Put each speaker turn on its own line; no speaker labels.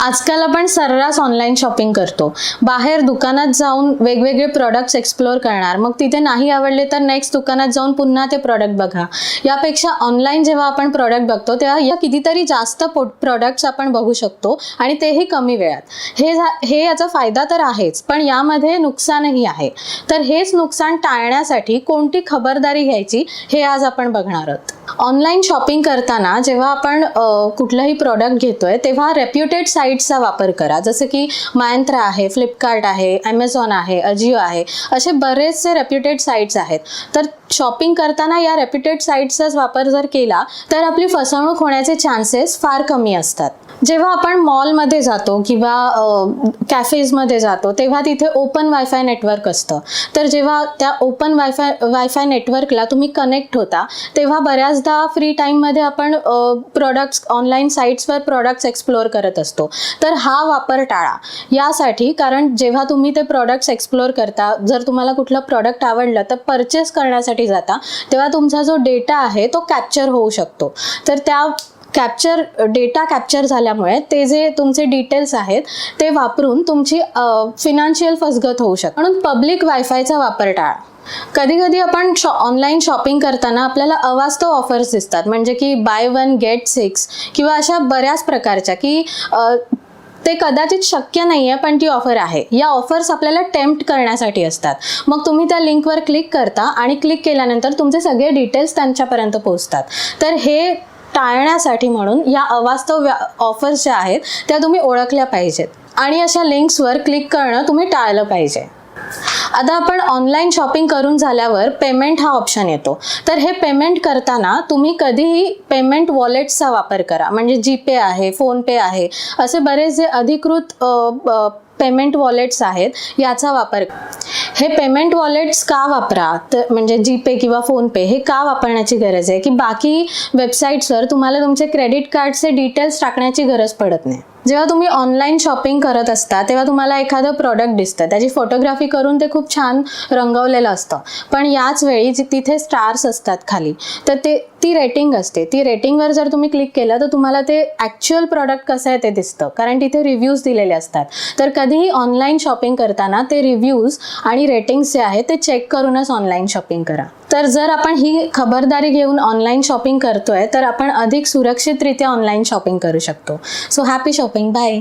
आजकाल आपण सर्रास ऑनलाईन शॉपिंग करतो. बाहेर दुकानात जाऊन वेगवेगळे प्रॉडक्ट्स एक्सप्लोअर करणार. मग तिथे नाही आवडले तर नेक्स्ट दुकानात जाऊन पुन्हा ते प्रॉडक्ट बघा. यापेक्षा ऑनलाईन जेव्हा आपण प्रॉडक्ट बघतो तेव्हा या कितीतरी जास्त प्रॉडक्ट्स आपण बघू शकतो आणि तेही कमी वेळात. हे झा- हे याचा फायदा तर आहेच पण यामध्ये नुकसानही आहे. तर हेच नुकसान टाळण्यासाठी कोणती खबरदारी घ्यायची हे आज आपण बघणार आहोत. ऑनलाईन शॉपिंग करताना जेव्हा आपण कुठलंही प्रॉडक्ट घेतोय तेव्हा रेप्युटेड साईट्सचा वापर करा. जसं की मायंत्रा आहे फ्लिपकार्ट आहे ॲमेझॉन आहे अजिओ आहे असे बरेचसे रेप्युटेड साईट्स आहेत. तर शॉपिंग करताना या रेप्युटेड साईट्सचाच वापर जर केला तर आपली फसवणूक होण्याचे चान्सेस फार कमी असतात. जेव्हा आपण मॉलमध्ये जातो किंवा कॅफेजमध्ये जातो तेव्हा तिथे ओपन वायफाय नेटवर्क असतं. तर जेव्हा त्या ओपन वायफाय वायफाय नेटवर्कला तुम्ही कनेक्ट होता तेव्हा बऱ्याचदा फ्री टाईममध्ये आपण प्रॉडक्ट्स ऑनलाईन साईट्सवर प्रॉडक्ट्स एक्सप्लोअर करत असतो. तर हा वापर टाळा. यासाठी कारण जेव्हा तुम्ही ते प्रॉडक्ट्स एक्सप्लोअर करता जर तुम्हाला कुठलं प्रॉडक्ट आवडलं तर परचेस करण्यासाठी जाता तेव्हा तुमचा जो डेटा आहे तो कॅप्चर होऊ शकतो. तर त्या कॅप्चर डेटा कॅप्चर झाल्यामुळे ते जे तुमचे डिटेल्स आहेत ते वापरून तुमची फिनान्शियल फसगत होऊ शकते. म्हणून पब्लिक वायफायचा वापर टाळा. कधी कधी आपण शॉ ऑनलाईन शॉपिंग करताना आपल्याला अवास्तव ऑफर्स दिसतात. म्हणजे की बाय वन गेट सिक्स किंवा अशा बऱ्याच प्रकारच्या की ते कदाचित शक्य नाही आहे पण ती ऑफर आहे. या ऑफर्स आपल्याला टेम्प्ट करण्यासाठी असतात. मग तुम्ही त्या लिंकवर क्लिक करता आणि क्लिक केल्यानंतर तुमचे सगळे डिटेल्स त्यांच्यापर्यंत पोहोचतात. तर हे टाळण्यासाठी म्हणून या अवास्तव ऑफर्स ज्या आहेत त्या तुम्ही ओळखल्या पाहिजेत. आणि अशा लिंक्सवर क्लिक करणं तुम्ही टाळलं पाहिजे. आता आपण ऑनलाईन शॉपिंग करून झाल्यावर पेमेंट हा ऑप्शन येतो. तर हे पेमेंट करताना तुम्ही कधीही पेमेंट वॉलेट्सचा वापर करा. म्हणजे जीपे आहे फोनपे आहे असे बरेच जे अधिकृत पेमेंट वॉलेट्स आहेत याचा वापर हे पेमेंट वॉलेट्स का वापरा? तर म्हणजे जीपे किंवा फोनपे हे का वापरण्याची गरज आहे? की बाकी वेबसाईट्सवर तुम्हाला तुमचे क्रेडिट कार्डचे डिटेल्स टाकण्याची गरज पडत नाही. जेव्हा तुम्ही ऑनलाईन शॉपिंग करत असता तेव्हा तुम्हाला एखादं प्रॉडक्ट दिसतं. त्याची फोटोग्राफी करून ते खूप छान रंगवलेलं असतं. पण याच वेळी तिथे स्टार्स असतात खाली तर ते ती रेटिंग असते. ती रेटिंगवर जर तुम्ही क्लिक केलं तर तुम्हाला ते ॲक्च्युअल प्रॉडक्ट कसं आहे ते दिसतं. कारण तिथे रिव्ह्यूज दिलेले असतात. तर कधीही ऑनलाईन शॉपिंग करताना ते रिव्ह्यूज आणि रेटिंग्स जे आहे ते चेक करूनच ऑनलाईन शॉपिंग करा. तर जर आपण ही खबरदारी घेऊन ऑनलाईन शॉपिंग करतोय तर आपण अधिक सुरक्षितरित्या ऑनलाईन शॉपिंग करू शकतो. So happy shopping bye